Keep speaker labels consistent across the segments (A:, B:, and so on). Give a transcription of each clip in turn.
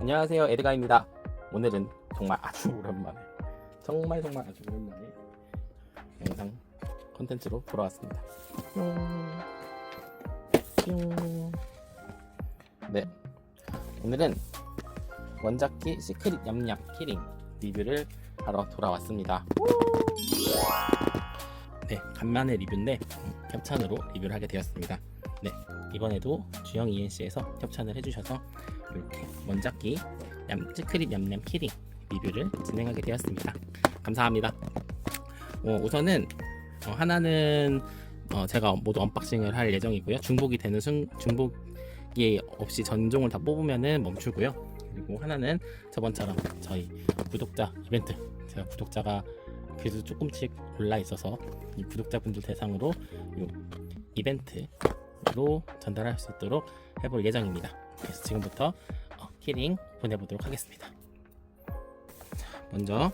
A: 안녕하세요 에드가입니다. 오늘은 정말 아주 오랜만에 정말 정말 아주 오랜만에 영상 컨텐츠로 돌아왔습니다. 네. 오늘은 원작기 시크릿 냠냠 키링 리뷰를 하러 돌아왔습니다. 네 간만에 리뷰인데 음, 협찬으로 리뷰를 하게 되었습니다. 네 이번에도 주영 ENC에서 협찬을 해주셔서 이렇게 원작기 얌, 시크릿 냠냠 키링 리뷰를 진행하게 되었습니다. 감사합니다. 어, 우선은 어, 하나는 어, 제가 모두 언박싱을 할 예정이고요. 중복이 되는 순, 중복이 없이 전종을 다 뽑으면은 멈추고요. 그리고 하나는 저번처럼 저희 구독자 이벤트 제가 구독자가 그래도 조금씩 올라 있어서 이 구독자분들 대상으로 이 이벤트 로 전달할 수 있도록 해볼 예정입니다. 그래서 지금부터 어, 키링 보내보도록 하겠습니다. 자, 먼저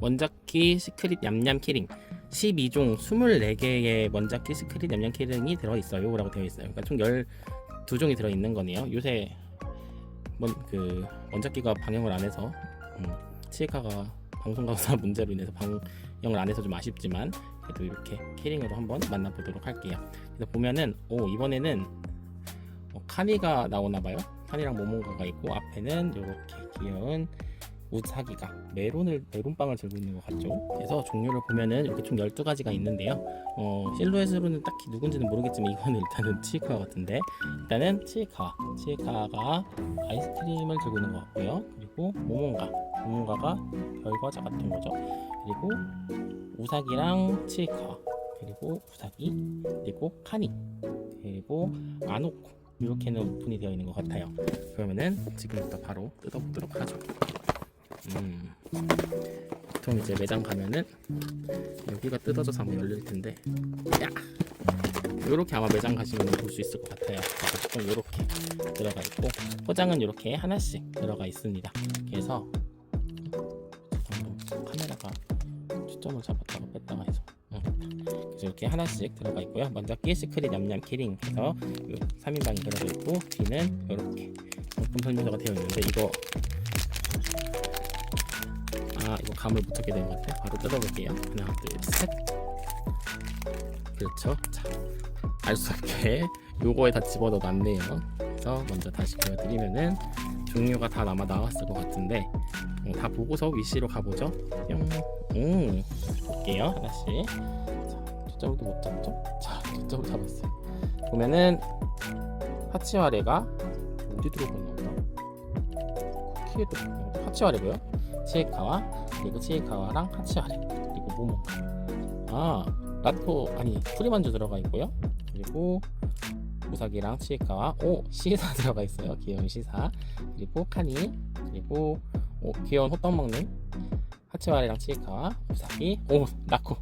A: 원작기 시크릿 냠냠 키링 12종 24개의 원작기 시크릿 냠냠 키링이 들어있어요 라고 되어 있어요. 그러니까 총 12종이 들어있는 거네요. 요새 원, 그 원작기가 방영을 안 해서 음, 치에카가 방송 강사 문제로 인해서 방영을 안 해서 좀 아쉽지만 그래도 이렇게 키링으로 한번 만나보도록 할게요. 그래서 보면은 오 이번에는 어, 카니가 나오나 봐요. 카니랑 모몬가가 있고 앞에는 이렇게 귀여운 우사기가 메론을 메론빵을 들고 있는 것 같죠. 그래서 종류를 보면은 이렇게 총 12가지가 있는데요. 어, 실루엣으로는 딱히 누군지는 모르겠지만 이거는 일단은 치이카 같은데 일단은 치이카 치이카가 아이스크림을 들고 있는 것 같고요. 그리고 모몬가 모몬가가 별과자 같은 거죠. 그리고 우사기랑 치이카 그리고 우사기 그리고 카니 그리고 아노코 이렇게는 오픈이 되어 있는 것 같아요. 그러면은 지금부터 바로 뜯어보도록 하죠. 음, 보통 이제 매장 가면은 여기가 뜯어져서 한번 열릴 텐데, 야, 요렇게 아마 매장 가시면 볼 수 있을 것 같아요. 보통 요렇게 들어가 있고 포장은 이렇게 하나씩 들어가 있습니다. 그래서 초점을 잡았다가 뺐다가 해서. 응. 그래서 이렇게 하나씩 들어가 있고요. 먼저 끼 시크릿 냠냠 키링 해서 3인방이 들어가 있고 뒤는 이렇게 제품 설명서가 되어 있는데 이거 아 이거 감을 못 찾게 된 것 같아. 바로 뜯어볼게요. 하나 둘셋 그렇죠. 자알 수 없게 요거에 다 집어넣어 놨네요. 그래서 먼저 다시 보여드리면은 종류가 다 아마 나왔을 것 같은데 어, 다 보고서 위시로 가보죠. 뿅. 음, 볼게요 하나씩. 자, 초점도 못 잡죠? 자, 초점 잡았어요. 보면은 하치와레가 어디 들어갔나 보다. 쿠키에 들어갔나 보다. 하치와레고요. 치에카와 그리고 치에카와랑 하치와레 그리고 모모. 아, 라토 아니 프리만주 들어가 있고요. 그리고 우사기랑 치에카와 오 시사 들어가 있어요. 귀여운 시사 그리고 카니 그리고 오, 귀여운 호떡 먹는 하치와레랑 치에카와 우사기 오 나코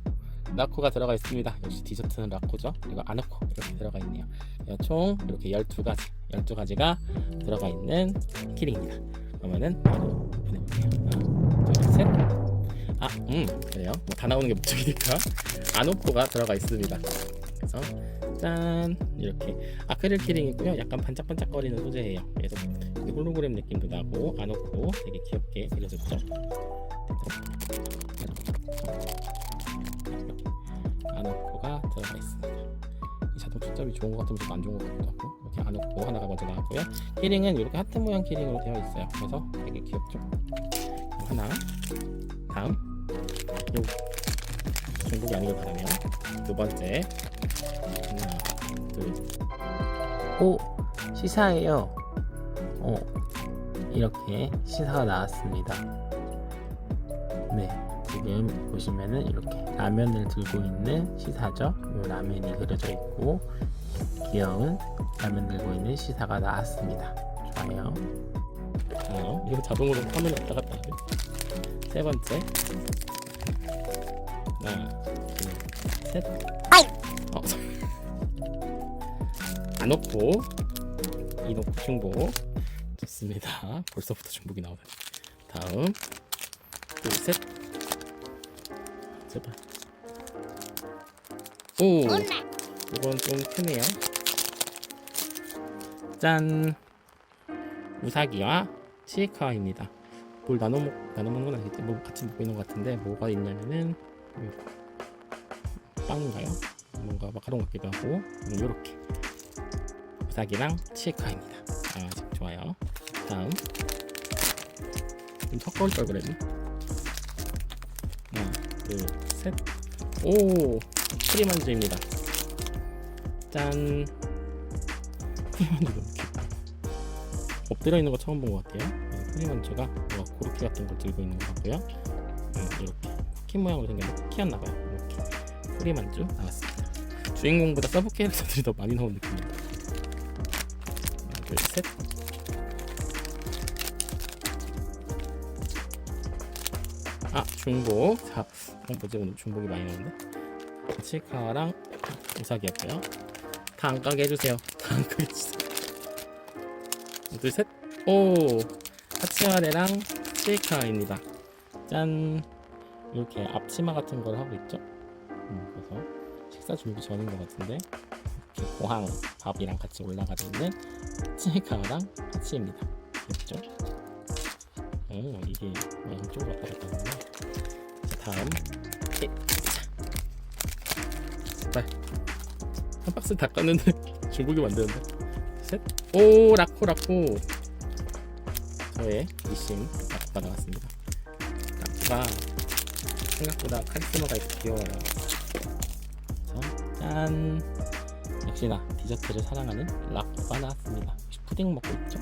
A: 나코가 들어가 있습니다. 역시 디저트는 라코죠. 그리고 아노코 이렇게 들어가 있네요. 총 이렇게 12가지 12가지가 들어가 있는 키링입니다. 그러면은 바로 보내볼게요. 아, 음, 그래요. 뭐 다 나오는 게 목적이니까 아노코가 들어가 있습니다. 그래서 짠 이렇게 아크릴 키링이고요. 약간 반짝반짝거리는 소재예요. 그래서 홀로그램 느낌도 나고 아노코 되게 귀엽게 그려졌죠. 아노코가 들어가 있습니다. 이 자동 초점이 좋은 것 같으면서 안 좋은 것 같기도 하고 이렇게 아노코 하나가 먼저 나왔고요. 키링은 이렇게 하트 모양 키링으로 되어 있어요. 그래서 되게 귀엽죠. 하나 다음 요 중복이 아니길 바라면 두 번째 오 시사예요. 어 이렇게 시사가 나왔습니다. 네 지금 보시면은 이렇게 라면을 들고 있는 시사죠. 이 라면이 그려져 있고 귀여운 라면 들고 있는 시사가 나왔습니다. 좋아요. 좋아요. 이거 자동으로 화면에 왔다 갔다 하네. 세 번째. 하나, 둘, 셋. 어, 안 놓고 이 놓고 중복 좋습니다. 벌써부터 중복이 나오다니. 다음 둘, 셋. 제발. 오, 이건 좀 크네요. 짠. 우사기와 치카와입니다. 뭘 나눠 먹 나눠 먹는 건 아니겠지? 뭐 같이 먹고 있는 것 같은데 뭐가 있냐면은 음, 빵인가요? 뭔가 마카롱 같기도 하고 이렇게 우사기랑 치카와입니다. 아 좋아요. 다음 좀 섞어올 걸 그랬니? 하나, 둘, 셋. 오 프리만주입니다. 짠. 프리만주 너무 귀엽다. 엎드려 있는 거 처음 본 것 같아요. 네, 프리만주가 뭔가 고로케 같은 걸 들고 있는 것 같고요. 음, 이렇게 쿠키 모양으로 생겼는데 쿠키였나봐요. 이렇게 프리만주 나왔습니다. 주인공보다 서브 캐릭터들이 더 많이 나온 느낌입니다. 둘, 셋. 아 중복. 자, 어, 뭐지 오늘 중복이 많이 나오는데? 치카랑 우사기였고요. 다안 까게 해주세요. 다안 까게 해주세요. 둘, 셋. 오! 하치와레랑 치카입니다. 짠! 이렇게 앞치마 같은 걸 하고 있죠? 음, 그래서 식사 준비 전인 것 같은데 고항 밥이랑 같이 올라가고 있는 치카랑 하치입니다. 귀엽죠? 오, 이게 양쪽으로 왔다 갔다. 자, 다음. 에, 자. 제발. 한 박스 다 깠는데 중국이 만드는데 셋. 오 라코 라코 저의 이심 라코가 나왔습니다 라코가 생각보다 카리스마가 있고 귀여워요 짠 역시나 디저트를 사랑하는 라코가 나왔습니다 푸딩 먹고 있죠?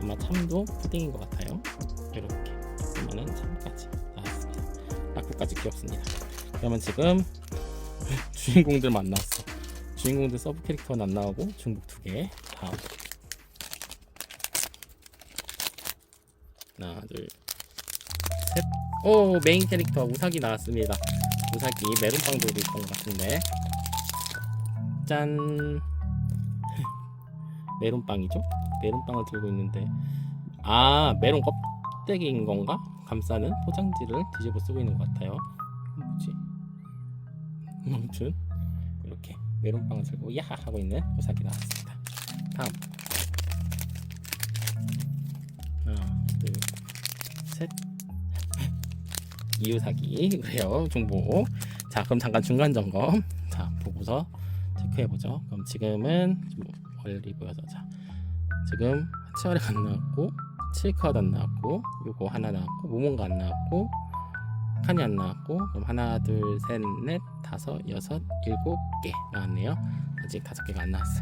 A: 아마 참도 푸딩인 것 같아요 이렇게 보면은 참까지 나왔습니다 라코까지 귀엽습니다 그러면 지금 주인공들만 나왔어 주인공들 서브 캐릭터는 안 나오고 중복 두 개. 다음. 하나, 둘, 셋. 오 메인 캐릭터 우사기 나왔습니다. 우사기 메론빵 들고 있던 것 같은데. 짠. 메론빵이죠? 메론빵을 들고 있는데 아 메론 껍데기인 건가? 감싸는 포장지를 뒤집어 쓰고 있는 것 같아요. 뭐지? 아무튼 이렇게 메론빵을 들고 야하 하고 있는 우사기 나왔습니다. 다음 하나 둘셋 이우사기 그래요 중복 자 그럼 잠깐 중간 점검 자 보고서 체크해 보죠. 그럼 지금은 좀 멀리 보여서 자 지금 하치와레가 안 나왔고 칠카도 안 나왔고 요거 하나 나왔고 모몬가 안 나왔고 칸이 안 나왔고 그럼 하나 둘셋넷 다섯 여섯 일곱 개 나왔네요. 아직 다섯 개가 안 나왔어.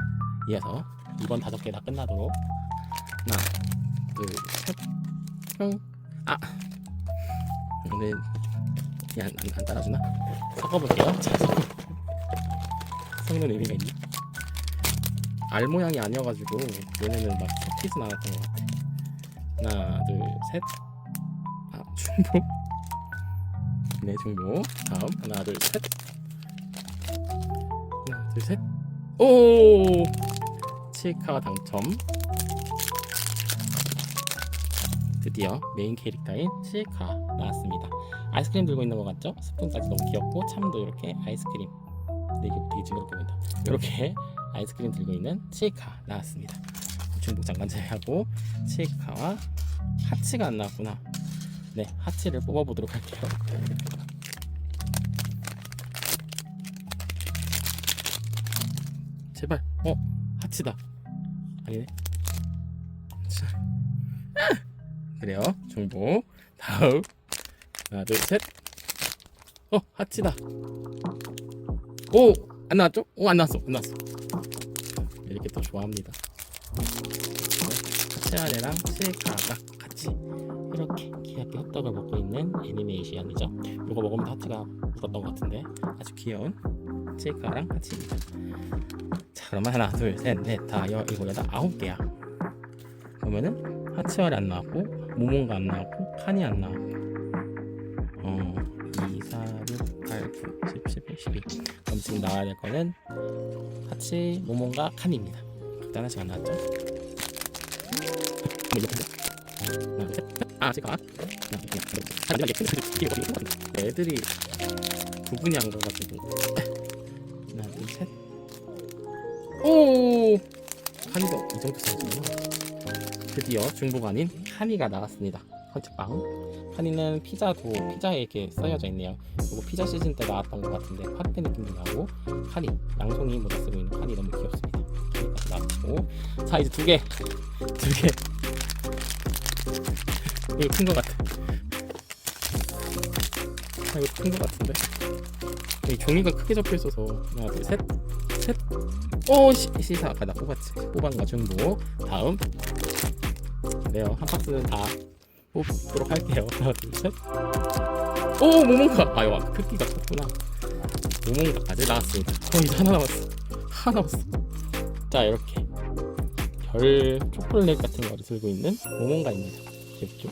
A: 이어서 이번 다섯 개 다 끝나도록. 하나 둘셋뿅아! 오늘 안, 안, 안 따라주나? 섞어볼게요. 자 섞어 섞는 의미가 있니? 알 모양이 아니어가지고 얘네는 막 섞이진 않았던 것 같아. 하나 둘셋 아 중복. 네 중복. 다음. 하나 둘셋. 하나 둘셋오! 칠카가 당첨. 드디어 메인 캐릭터인 칠카 나왔습니다. 아이스크림 들고 있는 것 같죠? 스푼까지 너무 귀엽고 참도 이렇게 아이스크림 근데 이게 되게 징그럽게 보인다. 이렇게 아이스크림 들고 있는 칠카 나왔습니다. 중복 잠깐 제외하고 칠카와 하치가 안 나왔구나. 네 하치를 뽑아보도록 할게요. 제발. 어 하치다. 아니네. 자. 그래요. 중복. 다음. 하나 둘 셋 어 하치다 오 안 나왔죠? 오 안 나왔어 안 나왔어. 이렇게 또 좋아합니다. 하치아레랑 칠카가 같이 이렇게 귀엽게 호떡을 먹고 있는 애니메이션이죠. 이거 먹으면 하치가 묻었던 것 같은데 아주 귀여운 칠카랑 하치입니다 자 그러면 하나 둘셋넷 다 여 일곱 여덟 아홉 개야. 그러면은 하치와리 안 나왔고 모몬가 안 나왔고 칸이 안 나왔고. 어. 2, 4, 6, 8, 9, 10, 11, 12 그럼 지금 나와야 될 거는 하치, 모몬가, 칸입니다. 각자 하나씩 안 나왔죠? 하나 둘셋아 제가 애들이 구분이 안 가가지고. 하나 둘셋. 오! 칸이가 이 정도 사이즈구나 드디어 중복 아닌 카니가 나왔습니다. 컨치빵. 카니는 피자도 피자에 이렇게 쌓여져 있네요. 이거 피자 시즌 때 나왔던 것 같은데 파르페 느낌도 나고 카니 양송이 모자 쓰고 있는 카니 너무 귀엽습니다. 나왔고 자 이제 두 개, 두 개. 이거 큰 것 같아. 아, 이거 큰 것 같은데. 이 종이가 크게 접혀 있어서 하나 둘 셋, 셋. 오 시, 시사 아까 나 뽑았지. 뽑은 거 중복. 다음. 네요 한 박스는 다 뽑도록 할게요. 하나 둘 셋. 오 모몬가. 아 이거 크기가 컸구나. 모몬가까지 나왔습니다. 어 이제 하나 남았어. 하나 남았어. 자 이렇게 별 초콜릿 같은 거를 들고 있는 모몬가입니다. 귀엽죠?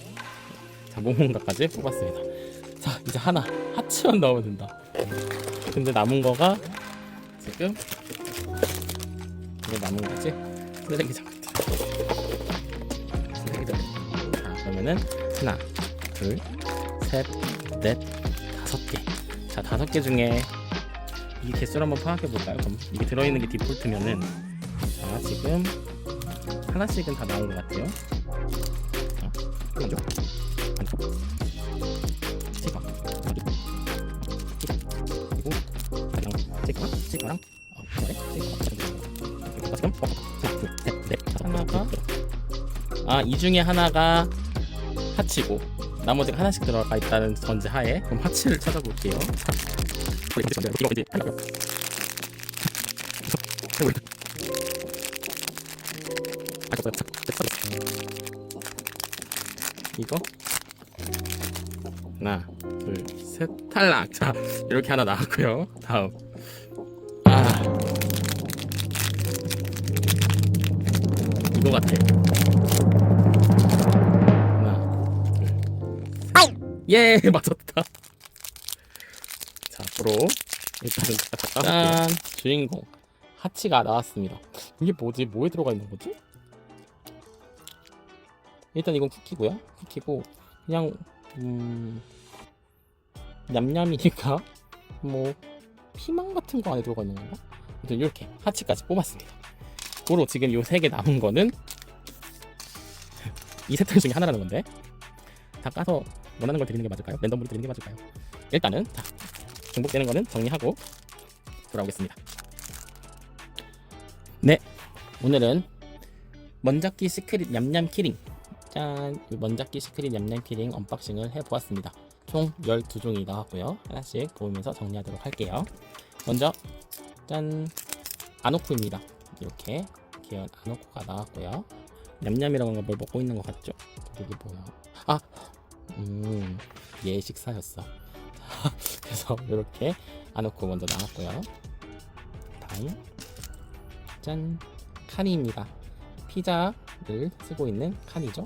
A: 자 모몬가까지 뽑았습니다. 자 이제 하나 하츠만 넣으면 된다. 근데 남은 거가 지금 이게 남은 거지? 쓰레기 장부터 쓰레기 장부 자 그러면은 하나 둘 셋 넷 다섯 개 자 다섯 개 중에 이 개수를 한번 파악해 볼까요? 그럼 이게 들어있는 게 디폴트면은 자 지금 하나씩은 다 나온 것 같아요 자 안쪽 안쪽 찍어 그리고 그리고 찍어랑 어, 그래 찍어 지금 하나 둘 셋넷 하나가 아 이 중에 하나가 하치고 나머지가 하나씩 들어가 있다는 전제 하에 그럼 하치를 찾아볼게요. 자, 이거? 하나 둘셋 탈락. 자 이렇게 하나 나왔고요. 다음. 아. 이거 같아. 하 예 맞았다. 자 앞으로 일단은 짠. 주인공 하치가 나왔습니다. 이게 뭐지? 뭐에 들어가 있는 거지? 일단 이건 쿠키고요. 쿠키고 그냥 음 냠냠이니까 뭐 피망 같은 거 안에 들어가 있는 건가? 아무튼 이렇게 하치까지 뽑았습니다. 고로 지금 요 세 개 남은 거는 이 세트 중에 하나라는 건데. 다 까서 원하는 걸 드리는 게 맞을까요? 랜덤으로 드리는 게 맞을까요? 일단은 자 중복되는 거는 정리하고 돌아오겠습니다. 네 오늘은 먼작기 시크릿 냠냠 키링 짠! 이 먼작기 시크릿 냠냠 키링 언박싱을 해보았습니다. 총 12종이 나왔고요. 하나씩 보면서 정리하도록 할게요. 먼저 짠! 아노코입니다. 이렇게 귀여운 아노코가 나왔고요. 냠냠이라고 하는 걸 먹고 있는 것 같죠? 이게 뭐야? 아! 음, 얘 식사였어. 그래서 이렇게 아노코 먼저 나왔고요. 다음 짠! 카니입니다. 피자를 쓰고 있는 칸이죠.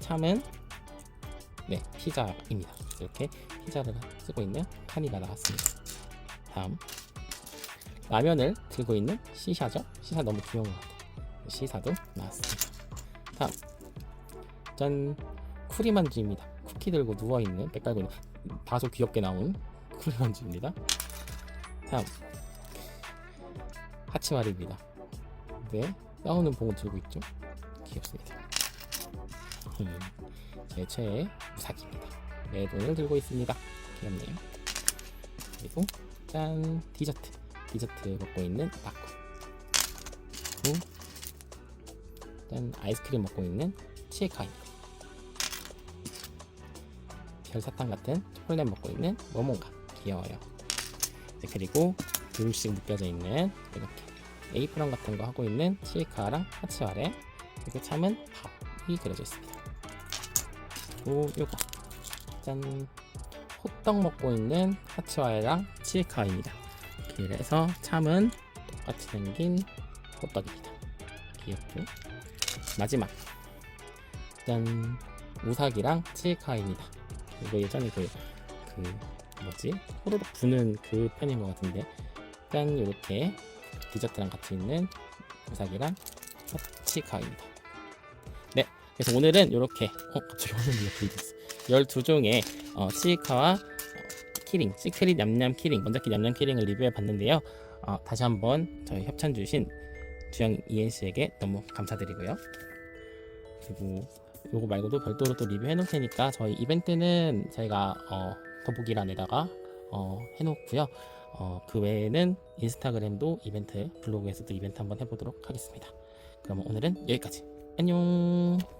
A: 참은 네 피자입니다. 이렇게 피자를 쓰고 있는 칸이가 나왔습니다. 다음 라면을 들고 있는 시샤죠. 시샤 너무 귀여운 것 같아요. 시사도 나왔습니다. 다음 짠 쿠리만주입니다. 쿠키 들고 누워 있는 백 깔고 있는 다소 귀엽게 나온 쿠리만주입니다. 다음 하치마리입니다. 네 싸우는 봉을 들고 있죠. 귀엽습니다. 음, 제 최애 우사기입니다. 네 돈을 들고 있습니다. 귀엽네요. 그리고 짠 디저트 디저트 먹고 있는 마코. 그리고 짠 아이스크림 먹고 있는 치에카입니다. 별사탕 같은 초콜릿 먹고 있는 모몬가 귀여워요. 네, 그리고 둘씩 묶여져 있는 이렇게 에이프런 같은 거 하고 있는 치에카랑 하치와레 그리고 참은 밥이 그려져 있습니다. 그리고 요거 짠 호떡 먹고 있는 하치와레랑 치에카입니다. 이렇게 해서 참은 똑같이 생긴 호떡입니다. 귀엽죠? 마지막 짠 우사기랑 치에카입니다. 이거 예전에 그, 그 뭐지 호로록 부는 그 편인 것 같은데 짠 이렇게 디저트랑 같이 있는 우사기랑 치카입니다. 네, 그래서 오늘은 이렇게 어 갑자기 화면이 옆에 있었어. 12종의 어, 치카와 어, 키링, 시크릿 냠냠 키링, 먼저키 냠냠 키링을 리뷰해 봤는데요. 어, 다시 한번 저희 협찬 주신 주영 이엔 씨에게 너무 감사드리고요. 그리고 요거 말고도 별도로 또 리뷰해 놓을 테니까 저희 이벤트는 저희가 어, 더보기란에다가 어, 해놓고요. 어, 그 외에는 인스타그램도 이벤트 블로그에서도 이벤트 한번 해보도록 하겠습니다. 그럼 오늘은 여기까지. 안녕.